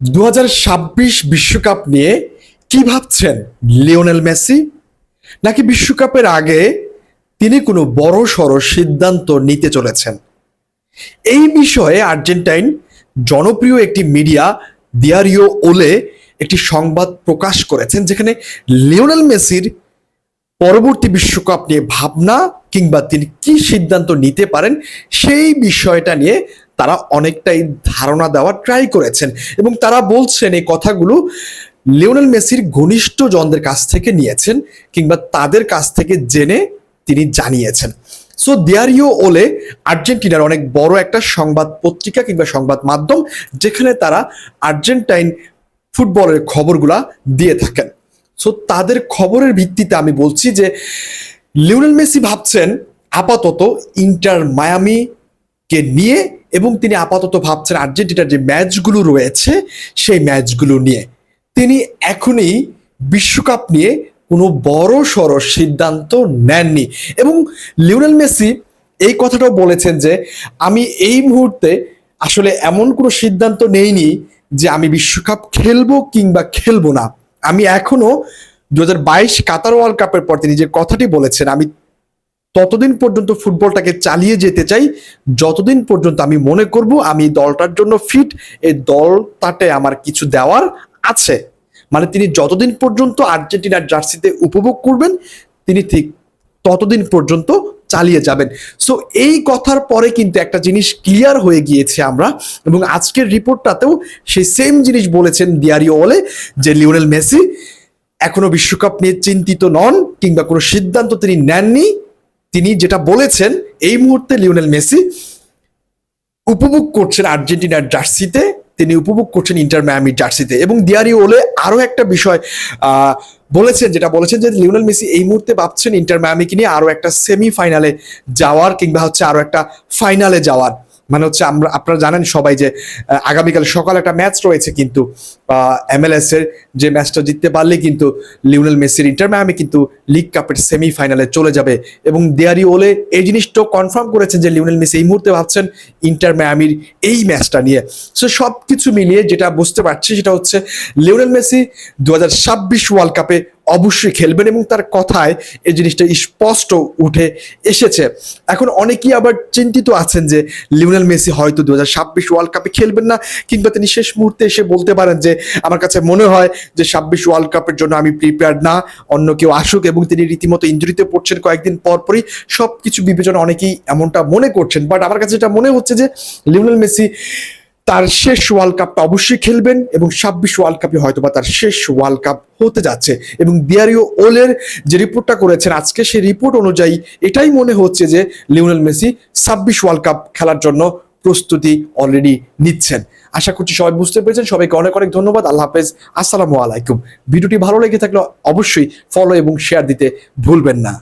দু বিশ্বকাপ নিয়ে কি ভাবছেন লিওনেল মেসি? নাকি বিশ্বকাপের আগে তিনি কোনো বড় সড় সিদ্ধান্ত নিতে চলেছেন? এই বিষয়ে আর্জেন্টাইন জনপ্রিয় একটি মিডিয়া দিয়ারিও ওলে একটি সংবাদ প্রকাশ করেছেন, যেখানে লিওনেল মেসির পরবর্তী বিশ্বকাপ নিয়ে ভাবনা কিংবা তিনি কি সিদ্ধান্ত নিতে পারেন সেই বিষয়টা নিয়ে তারা অনেকটাই ধারণা দেওয়ার ট্রাই করেছেন এবং তারা বলছেন এই কথাগুলো লিওনেল মেসির ঘনিষ্ঠ জনদের কাছ থেকে নিয়েছেন কিংবা তাদের কাছ থেকে জেনে তিনি জানিয়েছেন। সো দিয়ারিও ওলে আর্জেন্টিনার অনেক বড় একটা সংবাদ পত্রিকা কিংবা সংবাদ মাধ্যম যেখানে তারা আর্জেন্টাইন ফুটবলের খবরগুলা দিয়ে থাকেন। সো তাদের খবরের ভিত্তিতে আমি বলছি যে, লিওনেল মেসি ভাবছেন আপাতত ইন্টার মায়ামি কে নিয়ে এবং তিনি আপাতত ভাবছেন আর্জেন্টিনার যে ম্যাচগুলো রয়েছে, সেই ম্যাচগুলো নিয়ে। তিনি এখনই বিশ্বকাপ নিয়ে কোনো বড় সড় সিদ্ধান্ত নেননি এবং লিওনেল মেসি এই কথাটাও বলেছেন যে, আমি এই মুহূর্তে আসলে এমন কোনো সিদ্ধান্ত নেইনি যে আমি বিশ্বকাপ খেলব কিংবা খেলব না। আমি এখনও দু হাজার বাইশ কাতার ওয়ার্ল্ড কাপের পর তিনি যে কথাটি বলেছেন, আমি ততদিন পর্যন্ত ফুটবলটাকে চালিয়ে যেতে চাই। যতদিন পর্যন্ত আমি মনে করব আমি দলটার জন্য ফিট এই দলটাতে আমার কিছু দেওয়ার আছে। মানে তিনি যতদিন পর্যন্ত আর্জেন্টিনার জার্সিতে উপভোগ করবেন, তিনি ঠিক ততদিন পর্যন্ত চালিয়ে যাবেন। সো এই কথার পরে কিন্তু একটা জিনিস ক্লিয়ার হয়ে গিয়েছে আমরা এবং আজকের রিপোর্টটাতেও সেই সেম জিনিস বলেছেন দিয়ারিও ওলে যে লিওনেল মেসি এখনও বিশ্বকাপ নিয়ে চিন্তিত নন কিংবা কোনো সিদ্ধান্ত তিনি নেননি। তিনি যেটা বলেছেন, এই মুহূর্তে লিওনেল মেসি উপভোগ করছেন আর্জেন্টিনার জার্সিতে, তিনি উপভোগ করছেন ইন্টার মায়ামি জার্সিতে। এবং দিয়ারি ওলে আরও একটা বিষয় বলেছেন, যেটা বলেছেন যে লিওনেল মেসি এই মুহূর্তে ভাবছেন ইন্টার মায়ামিকে নিয়ে আরও একটা সেমি ফাইনালে যাওয়ার কিংবা হচ্ছে আরও একটা ফাইনালে যাওয়ার। মানে হচ্ছে আমরা, আপনারা জানেন সবাই যে আগামীকাল সকালে একটা ম্যাচ রয়েছে কিন্তু এমএলএস এর যে ম্যাচটা জিততে পারলে কিন্তু লিওনেল মেসির ইন্টার মায়ামি কিন্তু লিগ কাপের সেমি ফাইনালে চলে যাবে। এবং দেয়ারি ওলে এই জিনিসটাও কনফার্ম করেছেন যে লিওনেল মেসি এই মুহূর্তে ভাবছেন ইন্টার মায়ামির এই ম্যাচটা নিয়ে। সো সব কিছু মিলিয়ে যেটা বুঝতে পারছি সেটা হচ্ছে, লিওনেল মেসি দু হাজার ছাব্বিশ ওয়ার্ল্ড কাপে অবশ্যই খেলবেন এবং তার কথায় এই জিনিসটা স্পষ্ট উঠে এসেছে। এখন অনেকেই আবার চিন্তিত আছেন যে লিওনেল মেসি হয়তো দু হাজার ছাব্বিশ ওয়ার্ল্ড কাপে খেলবেন না, কিংবা তিনি শেষ মুহূর্তে এসে বলতে পারেন যে, আমার কাছে মনে হয় যে ছাব্বিশ ওয়ার্ল্ড কাপের জন্য আমি প্রিপেয়ার না, অন্য কেউ আসুক। এবং তিনি রীতিমতো ইঞ্জুরিতে পড়ছেন কয়েকদিন পরপরই সব কিছু বিবেচনা অনেকেই এমনটা মনে করছেন। বাট আমার কাছে যেটা মনে হচ্ছে যে লিওনেল মেসি তার শেষ ওয়ার্ল্ড কাপটা অবশ্যই খেলবেন এবং ছাব্বিশ ওয়ার্ল্ড কাপে হয়তো বা তার শেষ ওয়ার্ল্ড কাপ হতে যাচ্ছে। এবং দিয়ারিও ওলের যে রিপোর্টটা করেছেন, আজকে সেই রিপোর্ট অনুযায়ী এটাই মনে হচ্ছে যে লিওনেল মেসি ছাব্বিশ ওয়ার্ল্ড কাপ খেলার জন্য প্রস্তুতি অলরেডি নিচ্ছেন। আশা করছি সবাই বুঝতে পেরেছেন। সবাইকে অনেক অনেক ধন্যবাদ। আল্লাহ হাফেজ। আসসালামু আলাইকুম। ভিডিওটি ভালো লেগে থাকলে অবশ্যই ফলো এবং শেয়ার দিতে ভুলবেন না।